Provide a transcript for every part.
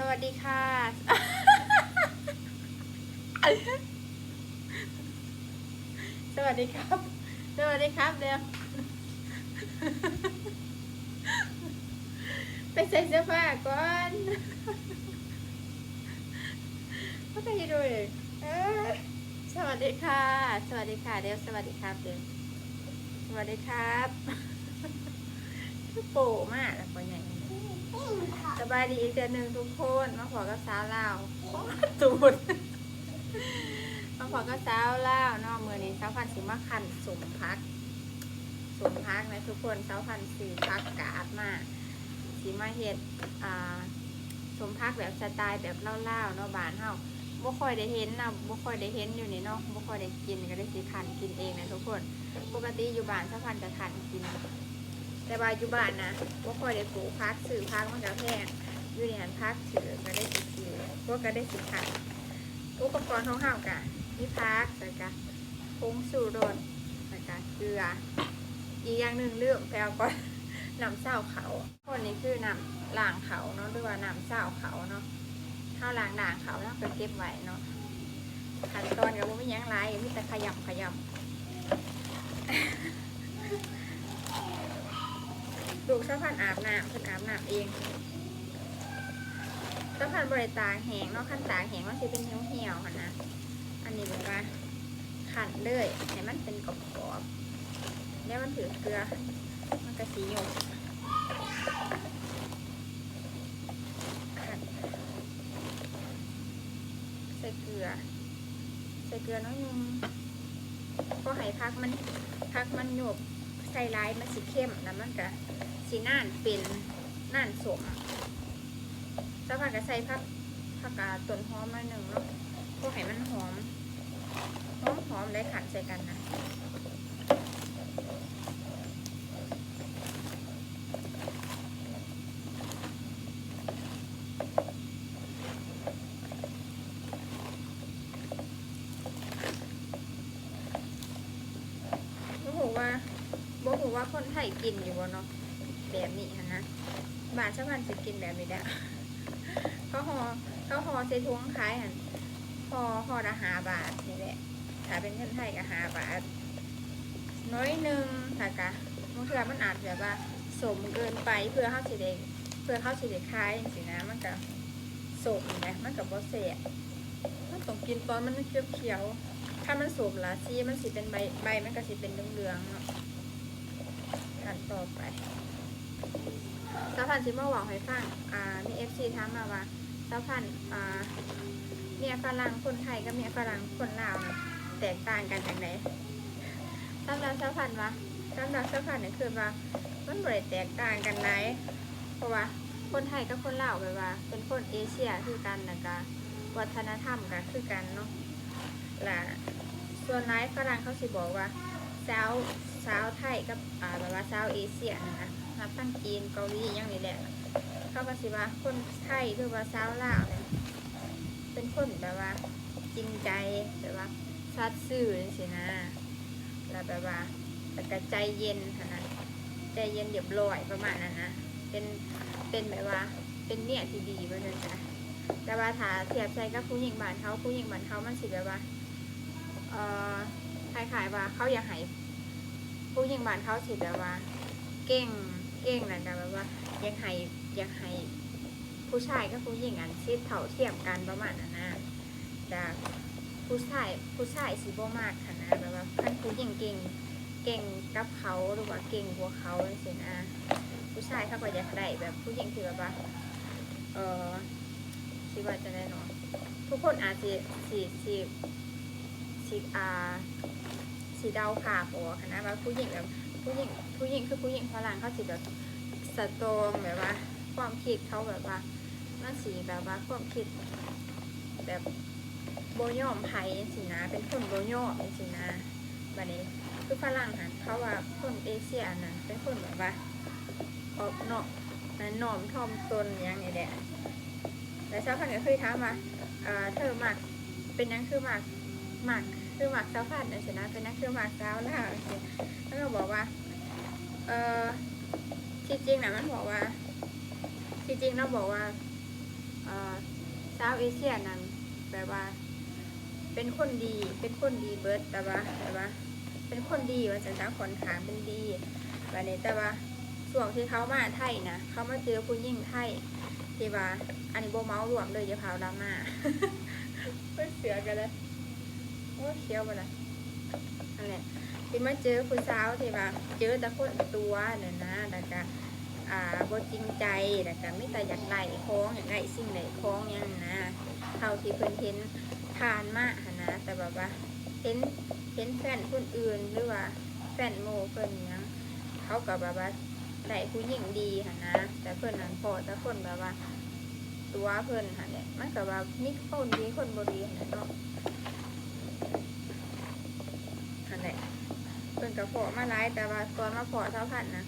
สวัสดีค่ะ สวัสดีครับ สวัสดีครับเดี๋ยวไปใส่เสื้อผ้าก่อนก็ไปดูเลยสวัสดีค่ะ สวัสดีค่ะเดี๋ยวสวัสดีครับเดี๋ยวสวัสดีครับโปมากแล้วก็ใหญ่ สบายดีอีกเดือนหนึ่งทุกคนมาขอกับสาวลาวตูดมาขอกับสาวลาวเนอกมือนี้สาวพันสีมาขันสมพักสมพักนะทุกคนสาวพันสื่อพักกาดมาสิมาเฮ็ดอ่าสมพักแบบสไตล์แบบเล่าๆเนาะบ้านเฮาบ่ค่อยได้เห็นนะบ่ค่อยได้เห็นอยู่นี่เนาะบ่ค่อยได้กินก็ได้สิขันกินเองนะทุกคน ปกติอยู่บ้านสาวพันจะขันกิน แต่ว่าอยู่บ้านนะบ่าคอยได้ปลูกพักซื้อพักมันก็แพงอยู่ในหันพักถือก็ได้สิซื้อพวกก็ได้สิขายอุปกรณ์ของเฮากะมีพักแล้วก็ผงสูรสแล้วก็เกลืออีกอย่างหนึ่งเรื่องแปลก่อนน้ำเศร้าเขาคนนี้คือน้ำล้างเขาเนาะหรือว่าน้ำเศร้าเขาเนาะถ้าล้างด่างเขาแล้วก็เก็บไว้เนาะขั้นตอนก็บ่มีหยังหลายมีแต่ขยำขยำ ลูกสะพันอาบน้ำเพิ่นอาบน้ำเองสะพันบริตาแหงเนาะขั้นตาแหงมันสิเป็นเหี่ยวเหี่ยวค่ะนะอันนี้แบบว่าขันเลยให้มันเป็นกรอบๆแล้วมันถือเกลือมันกระสีหยกขันใส่เกลือ ใส่เกลือน้อยนึงก็ให้พักมันพักมันหยบใส่ร้ายมันสีเข้มแล้วมันก็ สีน่านเป็นน่านสมสักพักก็ใส่ผักผักกาต้นหอมมาหนึ่งเนาะพวกให้มันหอมหอมหอมได้ขันใส่กันนะบ่หูว่าบ่หูว่าคนไทยกินอยู่บ่เนาะ แบบนี้หั้นะบาทชาวพันสิกินแบบนี้ได้เขาห่อเขาห่อใส่ถุงขายหันห่อห่อละหาบาทนี่แหละถ้าเป็นเงินไทยก็หาบาทน้อยหนึ่งถ้ากะบางเทื่อมันอาจแบบว่าสมเกินไปเพื่อเข้าสิเด็กเพื่อเข้าสิเด็กขายสินะมันก็สมนะมันกับบ่เสียมันต้องกินตอนมันเขียวๆถ้ามันสมละซีมันสิเป็นใบใบมันก็สิเป็นเหลืองๆเนาะขั้นต่อไป สาวพันธุ์ชิมาหวังให้ฟังอ่ามีเอฟซีถามมาว่าสาวพันธุ์อ่าเมียฝรั่งคนไทยกับเมียฝรั่งคนลาวนะแตกต่างกันอย่างไรสำหรับสาวพันธุ์ว่าสำหรับสาวพันธุ์เนี่ยคือว่ามันบ่ได้แตกต่างกันไหนเพราะว่าคนไทยกับคนลาวแบบว่า เป็นคนเอเชียคือกันนะกะวัฒนธรรมก็คือกันเนาะและส่วนร้ายฝรั่งเขาสิบอกว่าสา สาวไทยกับอ่าแบบว่าสาวเอเชียนะนะนับตั้งจีนเกาหลีอยังนี้แหละเขาก็สิว่าคนไทยหรือว่าสาวลาวเนี่ยเป็นคนแบบว่าจริงใจแบบว่าซัดซื่อสินะแล้วแบบว่าแต่ก็ใจเย็นนาดใจเย็นเรียบร้อยประมาณนั้นนะเป็นเป็นแบบว่าเป็นเนี่ยที่ดีเหมือนกันจ้ะแต่ว่าถ้าเทียบใช้กับผู้หญิงบ้านเขาผู้หญิงบ้านเขามันสิแบบว่าเอ่อคล้ายๆว่าเขาอยากให้ ผู้หญิงบ้านเขาสิแบบว่า เก่งเก่งนั่นนะแบบว่าอยากให้อยากให้ผู้ชายกับผู้หญิงอันซิดเท่าเทียมกันประมาณนั้นนะแต่ผู้ชายผู้ชายสิบ่มากค่ะนะแบบว่าคันผู้หญิงเก่งเก่งกับเขาหรือว่าเก่งกว่าเขาสินะผู้ชายเขาก็อยากได้แบบผู้หญิงที่แบบว่าเออสิว่าจะได้เนาะทุกคนอาจสิสิสิสิอา สีเดาขาบออกค่ะนะว่าผู้หญิงแบบผู้หญิงผู้หญิงคือผู้หญิงฝรั่งเขาสิแบบสตรองแบบว่า ความคิดเขาแบบว่ามันสีแบบว่าความคิดแบบโบยอมไผ่สินะ เป็นคนโบยอมสินะบัดนี้คือฝรั่งหันเขาว่าคนเอเชียนะเป็นคนแบบว่าออกนอกนั้นนอมทอมตนอย่างนี้แหละแต่ชาวพันธุ์ก็เคยถามาเอ่อเธอมักเป็นยังคือมักมัก คือมักชาวพันนะสินะเป็นหยังคือมักสาวลาวสิแล้วก็บอกว่า เออที่จริงนะมันบอกว่า ที่จริงเราบอกว่าเออ่อชาวเอเชียนั้นแบบว่า เป็นคนดี เป็นคนดีเบิร์ดแต่ว่าแต่ว่า เป็นคนดีว่าจะจ้าคนขางเป็นดีแบบนี้แต่ว่าส่วนที่เขามาไทยนะเขามาเจอผู้หญิงไทยที่ว่าอันนี้โบเมาส์รวมเลยอย่าเผาดราม่าเพื่อเสือกันเลย โอ้เคี้ยวไปละอันนี้ที่มาเจอผู้สาวที่ว่าเจอแต่คนตัวเนี่ยนะแต่ก็อ่าบจริงใจแต่ก็ไม่แต่อยากไล่คล้องอยากไล่สิ่งไหนคล้องหยังนะเท่าที่เพิ่นเห็นผ่านมาหนะ แต่แบบว่าเห็นเห็นแฟนคนอื่นหรือว่าแฟนโมเพิ่นยังเขาก็แบบว่าได้ผู้หญิงดีหนะ แต่เพิ่นนั้นพอแต่คนแบบว่าตัวเพิ่นหันเนี่ยมันก็ว่ามีคนดีคนบ่ดีหันะเนาะหันแหละเพิ่นก็พอมาหลายแต่ว่าตอนมาพอเท่าพันนะ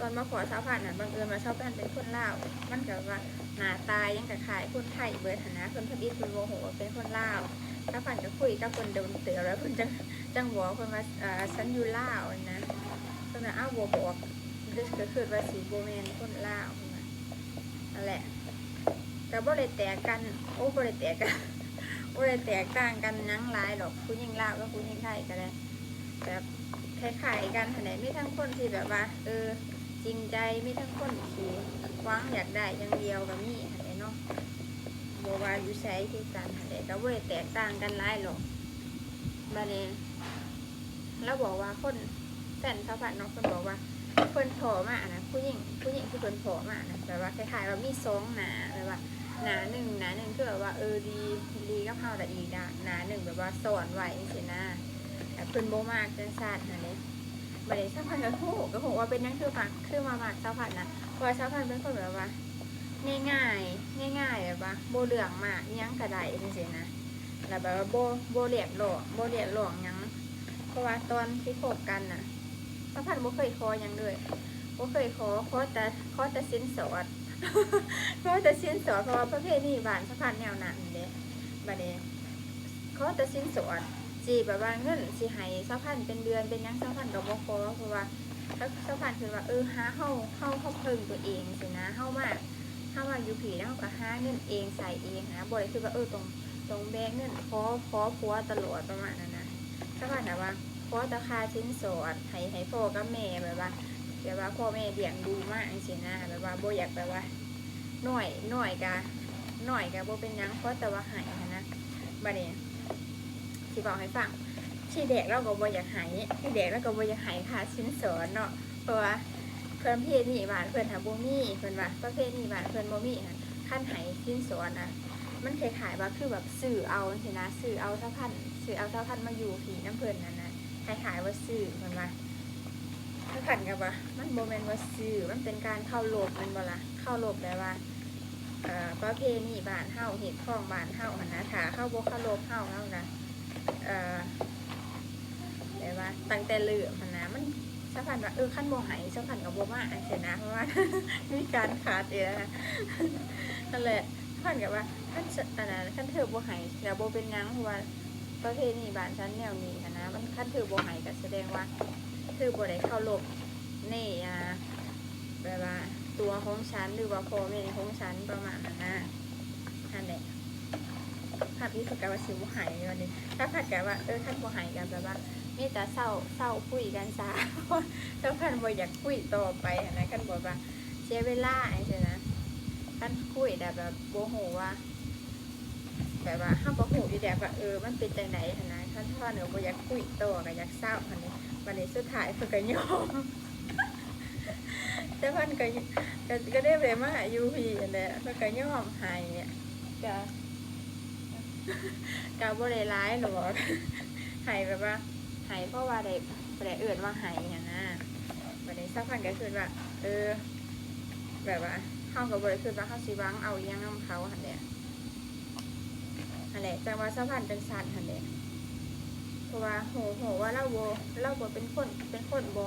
ตอนมาพอเท่าพันน่ะบังเอิญมาเท่าพันเป็นคนลาวมันก็ว่าหนาตายยังกับขายคนไทยเบิดหันนะเพิ่นพอดีเพิ่นโมโหเป็นคนลาวถ้าฝันก็คุยกับคนเดินเตือแล้วคนจังจังบอกคนว่าเอ่อฉันอยู่ลาวนะเพิ่นว่าอ้าวบ่บอกก็คือว่าสีโบแมนคนลาวเพิ่นว่านั่นแหละแต่บ่ได้แตกกันโอ้บ่ได้แตกกันบ่ได้แตกต่างกันนั่งหลายดอกผู้หญิงลาวกับผู้หญิงไทยก็ได้ แบบคล้ายๆกันหั่นแหละมีทั้งคนที่แบบว่า เออ จริงใจมีทั้งคนที่หวังอยากได้อย่างเดียวก็มีหั่นแหละเนาะบว่าอยู่ใช้ที่กันหั่นแหละก็บ่ได้แตกต่างกันหลายหรอกบัดนี้แล้วบอกว่าคนแฟนสาวผัดเนาะเพิ่นบอกว่าเพิ่นโผล่มานะผู้หญิงผู้หญิงที่เพิ่นโผล่มานะแบบว่าคล้ายๆว่ามีสองหนาแบบว่าหนาหนึ่งหนาหนึ่งคือแบบว่าเออดีดีกับเฮาแต่อีกหนาหนาหนึ่งแบบว่าสอนไว้สินะ แต่เพิ่นบ่มากจังซั่นหั่นเด้บัดนี้สาวผัดก็โหก็โหว่าเป็นหยังคือมากคือมามากสาวผัดนะเพราะว่าสาวผัดเป็นคนแบบว่า ง่ายๆง่ายๆแบบว่าโบเหลืองมากยังกระไดจริงๆนะแล้วแบบว่าโบโบเหลียดหลอโบเหลียดหลอยังเพราะว่าตอนที่คบกันน่ะสะพันธ์โบเคยคอยังเลยโบเคยขอขอแต่ขอแต่สินสอดขอแต่สินสอดเพราะว่าประเภทนี้บ้านสะพันแนวนั้นเด้บัดนี้ขอแต่สินสอด จีแบบว่าเงินสิให้สะพันเป็นเดือนเป็นยังสะพันกับโบขอเพราะว่าถ้าสะพันคือว่าเออหาเฮาเฮาเฮาเพิ่งตัวเองสินะเฮามากถ้าว่าอยู่ผีแล้วก็หาเงินเองใส่เองนะบ่ได้คือว่าเออตรงตรงแบงเงินขอขอผัวตลอดประมาณนั้นนะถ้าว่าแต่ว่าขอตะคาชิ้นสอดให้ให้พ่อกับแม่แบบว่าแบบว่าพ่อแม่เลี้ยงดูมากจรินะแบบว่าบ่อยากแบบว่าหน่อยหน่อยกะหน่อยกะบ่เป็นยังเพราะแต่ว่าใหายนะบัดนี้ สิบอกให้ฟังที่เด็กเราก็บ่อยากหายที่เด็กเราก็บ่อยากหายค่ะชิ้นสอนเนาะเพราะว่าเพิ่นเพศนี่บ้านเพิ่นหาบ่มีเพิ่นว่าประเภทนี้บ้านเพิ่นบ่มีค่ะขั้นไหสิ้นสอนอะมันคล้ายๆว่าคือแบบสื่อเอาสินะสื่อเอาเท่าพันสื่อเอาเท่าพันมาอยู่ผีน้ำเพิ่นนั่นนะคล้ายๆว่าสื่อเพิ่นว่าถ้าขันกับว่ามันบ่แม่นว่าสื่อมันเป็นการเข้าโลบมันบ่ละเข้าโลบแปลว่าประเพณีบ้านเฮาเฮ็ดข้องบ้านเฮาหั่นนะถ้าเข้าบ่เข้าโลบเฮาเฮานะ เอ่อแปลว่าตั้งแต่เริ่มหั่นนะมันสักพันว่าเออขั้นโบหายสักพันกับโบมาอันเสียนะเพราะว่ามีการขาดเยอะนั่นแหละสักพันกับว่าขั้นอันนั้นขั้นเธอโบหายแล้วโบเป็นยังเพราะว่าประเพณีบ้านฉันแนวนี้หั้นนะมันขั้นเธอโบหายก็แสดงว่าเธอโบได้เข้าหลบในอ่าแบบว่าตัวของฉันหรือว่าพ่อแม่ของฉันประมาณนั้นนะนั่นแหละ ภาพนี้ประกาศว่าสิบโบหายวันนี้ถ้าผัดกับว่าเออขั้นโบหายกันแบบว่ามีแต่เศร้าเศร้าคุยกันซะเจ้าพันบ่อยากคุยต่อไปนนะกันบอกว่าเสียเวลาไอ้เจ้านะกันคุยแต่แบบโบโหว่าแบบว่าห้ามโบโหอยู่แบบว่าเออมันเป็นจังไหนนะท่านพ่อเหนือบ่อยากคุยต่อก็อยากเศร้าหันนี้วันนี้สุดท้ายเพิ่นก็ยอมแต่เพันก็ก็ได้ไปมาหายูพีนั่นและเพิ่นก็ยอมให้เนี่ย ก็ก็บ่ได้ร้ายหรอกให้แบบว่าหายเพราะว่าได้ได้เอื่นว่าหายอย่างนะวันนี้สักพันก็คือว่า เออ แบบว่าเข้ากับบริคือว่าเข้าสิหวังเอายังนำเขาหันเนี่ยหันแหละจังว่าสักพันเป็นสัตว์หันเนี่ยเพราะว่าโหโหว่าเราโบเราโบเป็นคนเป็นคนโบ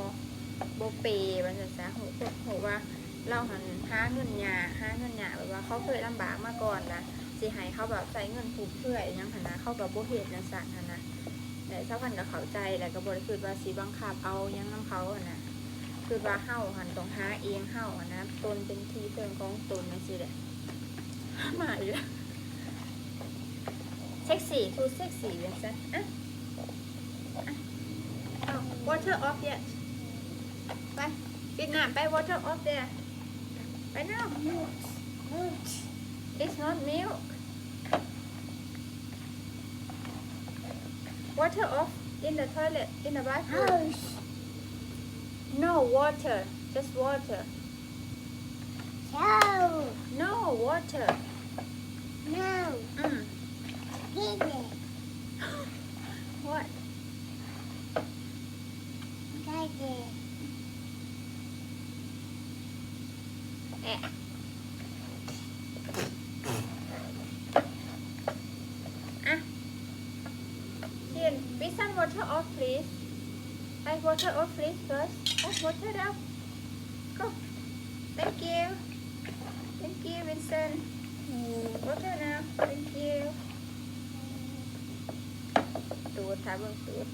โบเปย์มันจะซะโหโหโหว่าเราหันหาเงินหยาหาเงินหยาแบบว่าเขาเคยลำบากมาก่อนนะ สิให้เขาแบบใส่เงินผูกเพื่ออหยังหันนะเข้ากับโบเหตุนะสัตว์หันนะแต่เจ้าพันก็เขาใจแหละก็บริคือว่าสีบังคับเอายังน้ำเขาอะนะคือว่าเฮาหันต้องหาเองเฮาอะนะตนเป็นที่เพิงของตนนั่นสิแหละมาอีกแล้วเซ็กซี่ทูเซ็กซี่เป็นซะอะอะเอา water off yet ไปปิดน้ำไป water off there ไป now it's not milk Water off in the toilet, in the bathroom. No water, just water. No. No water. No. Mm. what? Daddy. Eh. Water off please first oh water down go thank you thank you Vincent water now thank you ตูดถ่าเบิ่งตูด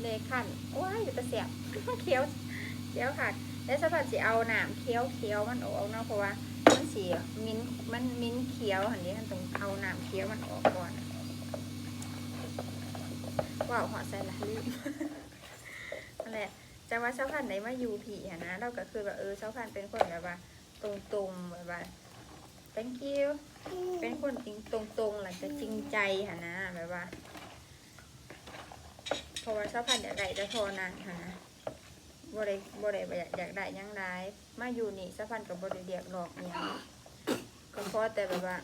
เลขันว้ายอยู่ตะเสียบเคี้ยวเคี้ยวค่ะแล้วสักพักสิเอาหนามเคี้ยวเคี้ยวมันออกเนาะเพราะว่ามันสีมิ้นมันมิ้นเคี้ยวหันนี้มันต้องเอาหนามเคี้ยวมันออกก่อน ว้าวหอใส่ละลืมนั่นแหละจะว่าเช้าพันไหนมาอยู่ผีอะนะ เราก็คือแบบเออเช้าพันเป็นคนแบบว่า ตรงๆแบบว่า thank you เป็นคนจริงตรงๆหลังจะจริงใจหะนะแบบว่าเพราะว่าเช้าพันอยากได้จะโทรนานหะนะบ่ได้บ่ได้อยากอยากได้ยังได้มาอยู่นี่เช้าพันกับบ่ได้เรียกหลอกอิหยังก็เพราะแต่แบบว่า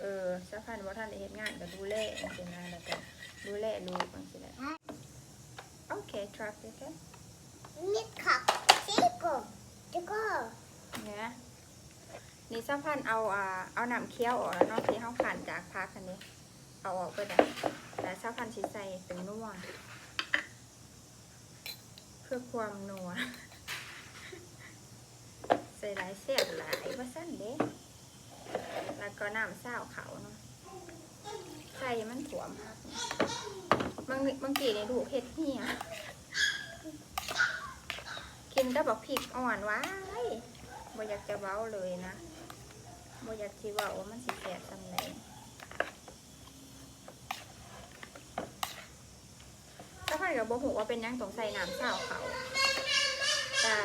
เออเช้าพันว่าท่านเฮ็ดงานก็ดูแลจังนะแล้วก็ ดูแลลูกจังซี่แหละโอเค truck โอเคเนี่ยนี่เช้าพันเอาอ่าเอาน้ำเคี้ยวออกแล้วเนาะที่เฮาผ่านจากพักอันนี้ เอาออกไปแต่แต่เช้าพันสิใส่เป็นนัวเพื่อความนัวใส่หลายเสียบหลายว่าสั้นเด้แล้วก็น้ำเศร้าเขาเนาะ ใส่มันถั่วมครับางบางทีในดูกเห็ดเหี่ยกินก็บอกพริกอ่อนว้ายบ่อยากจะเว้าเลยนะบ่อยากที่ว่าว่ามันสิแสบสำไหน่งถ้าใครกับโบหูว่าเป็นยังต้องใส่น้ำเศร้าเขาแต่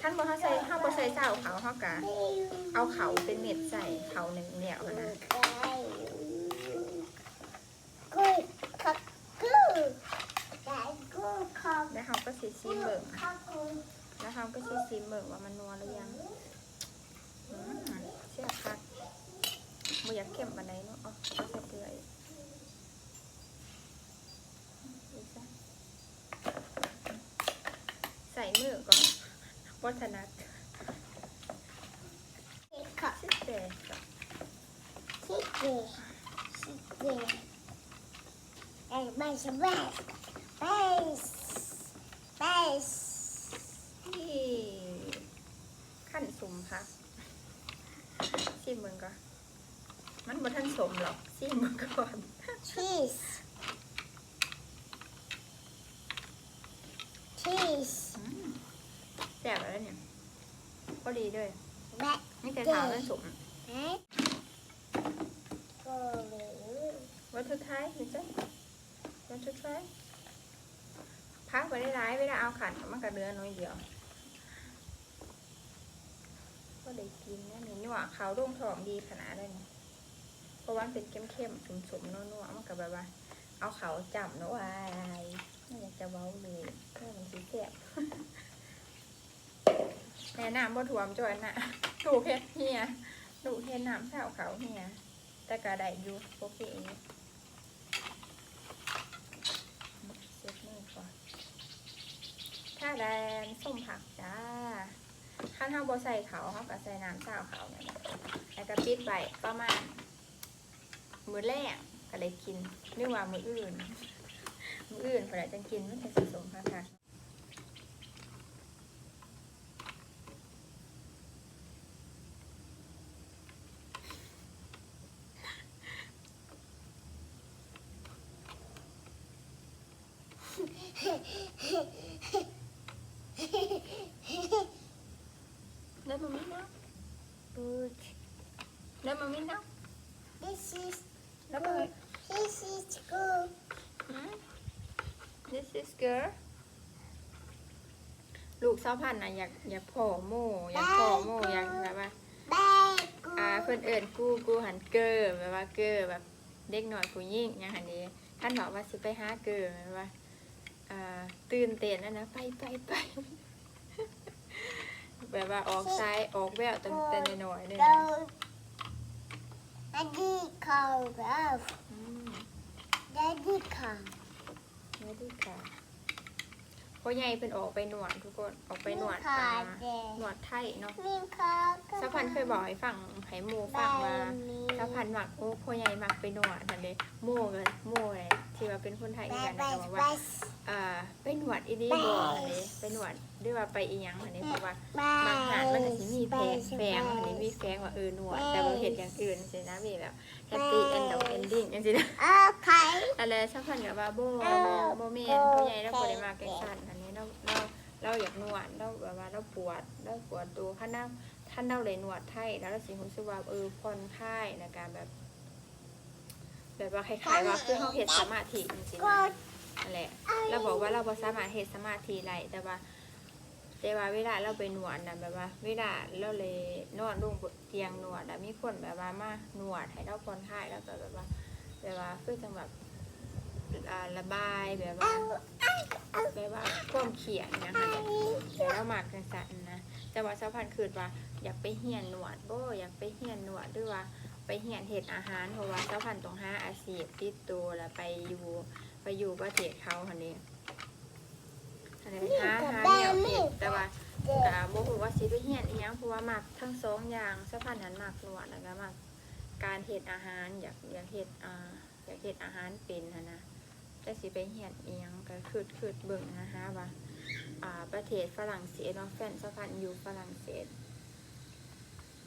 ท่านบอกเขาใส่เขาบ่ใส่เศร้าเขาเขากะเอาเขาเป็นเม็ดใส่เขาหนึ่งเดียวนะ แล้วเขาก็สิซีเบิ่งแล้วเขาก็สิซีเบิ่งว่ามันนัวหรือยังอืมเสียคักบ่อยากเข้มปานใดเนาะเอาเอาใส่เกลืออีกดูซะใส่มือก่อนวัฒนัดชิเตะ Base, base, base, base. ที่ขั้นสมค่ะซิมเบิ่งก่อนมันบ่ทันสมหรอกซิมเบิ่งก่อน Cheese. Cheese. อืมแซ่บแล้วเนี่ยพอดีด้วย Back. นี่แต่ถามแล้วสม Right? What to try เห็นจ้ะ What to try พักไปได้ร้ายเวลาเอาขันมันกับเนื้อน้อยเดียว ก็ได้กินนะนี่นี่หว่าเขาวร่วงทองดีขนาดเลยเพราะว่ามันเป็นเข้มๆสมๆนัวๆมันกับแบบว่า เอาเขาจับเนอะวายไม่อยากจะเว้าเลยเพื่อมันสีแสบแม่น้ำบ่ถ่วมจอยน่ะถูกเฮ็ดเฮียถูกเฮ็ดน้ำเช้าเขาเฮียแต่ก็ได้อยู่โอเคอยู่เซ็ตนี่ก่อน ถ้าแดนส้มผักจ้าถ้าเฮาบใส่เขาเขาก็ใส่น้ำเช้าเขาเนี่ยนะแล้วก็ปิดไว้ประมาณมื้อแรกก็เลยกินนึกว่ามื้ออื่น มื้ออื่นพอไหนจังกินมันจะสะสมผักค่ะได้บ่มีเนาะ Good. แล้วมามินเนาะ This is แล้วมา good. This is good. อืม this is girl ลูกเศร้าพันธุ์นะอยากอยากพ่อโม่อยากพ่อโม่อยากแบบว่า Bad อ่า good. เพื่อนเอิญกูกูหันเกอร์แบบว่าเกอร์แบบเด็กหน่อยผู้ยิ่งอย่างหันนี้ท่านบอกว่าสิไปหาเกอร์แบบว่าอ่าตื่นเต้นนะนะไปไปไปแบบว่าออกซ้ายออกแววตั้งแต่น้อยๆเลยนะ Go. Daddy call love. อื ม Daddy call. ไม่ดีค่ะพ่อใหญ่เพิ่นออกไปหนวดทุกคนออกไปหนวดค่ะอ่าเด็กหนวดไทยเนาะมีข้าวก็สะพันเคยบอกให้ฟังให้หมูฟังว่าสะพันหมักโอ้พ่อใหญ่หมักไปหนวดทันเลยหมูกันหมูเลย ที่ว่าเป็นคนไทยไปด้วยกันไปนะบอกไปว่าอ่าไปหนวดอีดีบ่อันนี้ไปหนวดด้วยว่าไปอีหยังอันนี้เพราะว่าบางหาดมันก็สิมีแพงแฝงอันนี้มีแฝงว่าเออหนวดแต่ว่าเห็ดอย่างอื่นสินะมีแบบแฮปปี้เอนด์เอนดิ้งจังซี่นะโอเคอะไรสักพันกับว่าโบเออโบเมนผู้ใหญ่เราบ่ได้มาแกงสันอันนี้เราเราเราอยากนวดเราแบบว่าเราปวดเราปวดตัวท่านเราท่านเราเลยนวดไทยแล้วเราสิรู้สึกว่าเออผ่อนคลายในการแบบ แบบว่าคล้ายๆว่าคือเขาเฮ็ดสมาธิจริงๆนะนั่นแหละเราบอกว่าเราบ่สามารถเฮ็ดสมาธิได้แต่ว่า แต่ว่าเวลาเราไปนวดนะแบบว่า เวลาเราเลยนอนลงบนเตียงนวดอะมีคนแบบว่ามานวดให้เราผ่อนคลายแล้วก็แบบว่าแบบว่าคือจังแบบระบายแบบว่าแบบว่าความเขียนนะคะแต่เราหมักกันสันนะแต่ว่าสาวพันธุ์คือว่าอยากไปเฮียนนวดบ่อยากไปเฮียนนวดหรือว่า ไปเฮียนเฮ็ดอาหารเพราะว่าสาพันต้องห้าอาชีพติดตัวแล้วไปอยู่ไปอยู่ประเทศเขาคนนี้อันนี้หาหาแนวเฮ็ดแต่ว่าเด็กกะบ่ฮู้ว่าสิไปเฮียนอีหยังเพราะว่ามักทั้งสองอย่างสะพานนั้นมักหนวดแล้วก็มักการเฮ็ดอาหารอยากอยากเฮ็ดอ่าอยากเฮ็ดอาหารเป็นหันะแต่สิไปเฮียนอีหยังก็คือคือเบิ่งนะคะว่าอ่าประเทศฝรั่งเศสเนาะแฟนสะพานอยู่ฝรั่งเศส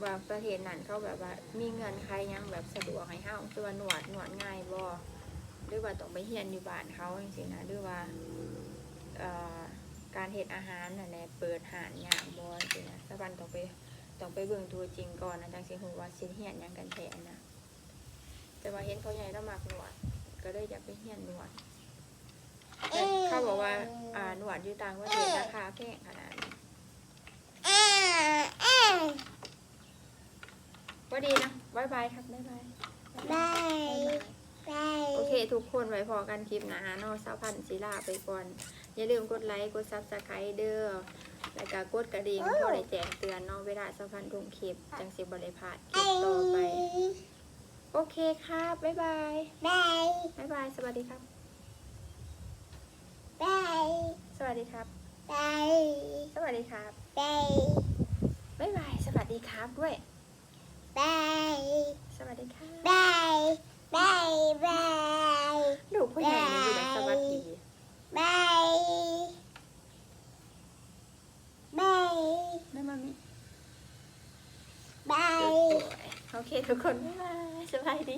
ว่าประเทศนั้นเขาแบบว่า มีเงินใครยังแบบสะดวกให้เฮาคือว่าหนวดหนวดง่ายบ่หรือว่าต้องไปเฮียนอยู่บ้านเขาจังซี่นะหรือว่าการเฮ็ดอาหารนั่นแหละเปิดหานยากบ่สิงนะสะบันต้องไปต้องไปเบิ่งตัวจริงก่อนนะจังสิฮู้ว่าสิเฮียนยังกันแท้นะแต่ว่าเห็นพ่อใหญ่เรามักนวด ก็เลยอยากไปเฮียนนวดเขาบอกว่าอ่าหนวดอยู่ต่างประเทศราคาแพงขนาดนี้ ว่าดีนะบ๊ายบายครับบ๊ายบายบายบายโอเค ทุกคนไว้พอกันคลิปหนะเนาะสาวพันธุ์ศิลาไปก่อน อย่าลืมกดไลค์ กดซับสไครต์เด้อแล้วก็กดกระดิ่งเพื่อได้แจ้งเตือนเนาะเวลาสาวพันธุ์ลงคลิป จังสิบ่ได้พลาดคลิปต่อไป โอเคครับบ๊ายบายบายบ๊ายบาย สวัสดีครับบายสวัสดีครับบายสวัสดีครับบายบ๊ายบาย สวัสดีครับด้วย บายสวัสดีครับบายบายบายลูกผู้ใหญ่นี่อยู่ในสวัสดีบายบายแม่มามิบายโอเคทุกคนบ๊ายบายสบายดี